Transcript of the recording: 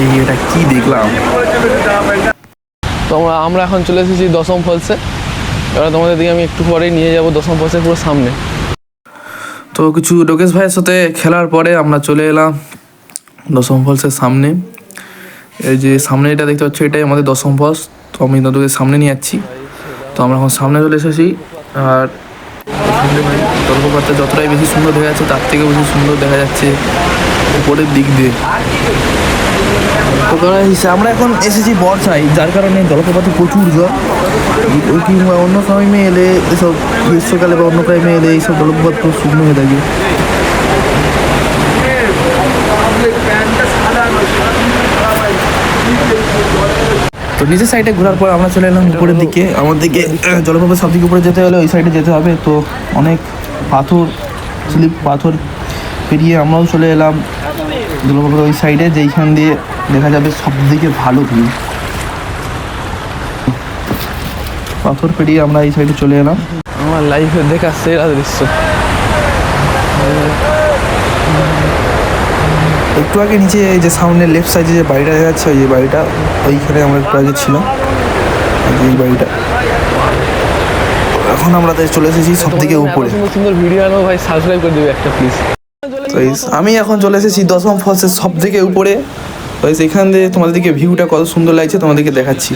ভাই এটা কি দেখলাম? তো আমরা এখন চলে এসেছি দশম ফলসে এবার তোমাদের দিকে আমি একটু পরেই নিয়ে যাব দশম ফলসের পুরো সামনে। তো কিছু লোকেশ ভাইয়ের সাথে খেলার পরে আমরা চলে এলাম দশম ফলসের সামনে। এই যে সামনে এটা দেখতে পাচ্ছ এটাই আমাদের দশম ফলস তো আমি তাদেরকে সামনে নিয়ে যাচ্ছি। তো আমরা এখন সামনে চলে এসেছি। আর জলপ্রপাতটা যতটাই বেশি সুন্দর দেখা যাচ্ছে তার থেকে বেশি সুন্দর দেখা যাচ্ছে উপরের দিক দিয়ে। আমরা এখন এসেছি বর্ষায়, যার কারণে জলপ্রপাতে প্রচুর জল। কিংবা অন্য টাইমে এলে এসব গ্রীষ্মকালে বা অন্য টাইমে এলে এইসব জলপ্রপাত খুব শুকনো হয়ে থাকে। তো নিচের সাইডে ঘোরার পর আমরা চলে এলাম উপরের দিকে। আমাদেরকে জলপ্রপাত সব দিকে উপরে যেতে হলে ওই সাইডে যেতে হবে। তো অনেক পাথর, স্লিপ পাথর পেরিয়ে আমরাও চলে এলাম। জলপ্রপাত ওই সাইডে যেইখান দিয়ে দেখা যাবে সব ভালো ভিউ পাথর পেরিয়ে আমরা এই সাইডে চলে এলাম। আমার লাইফে দেখা সেরা দৃশ্য। একটু আগে নিচে যে সামনে লেফট সাইডে যে বাড়িটা দেখা যাচ্ছে ওই বাড়িটা ওইখানে আমরা একটু আগে ছিলাম। এই বাড়িটা। এখন আমরা তাই চলে এসেছি সব থেকে উপরে সুন্দর সুন্দর ভিডিও আনো ভাই সাবস্ক্রাইব করে দিবে একটা প্লিজ আমি এখন চলে এসেছি দশম ফলসের সব থেকে উপরে এখান দিয়ে তোমাদেরকে ভিউটা কত সুন্দর লাগছে তোমাদেরকে দেখাচ্ছি।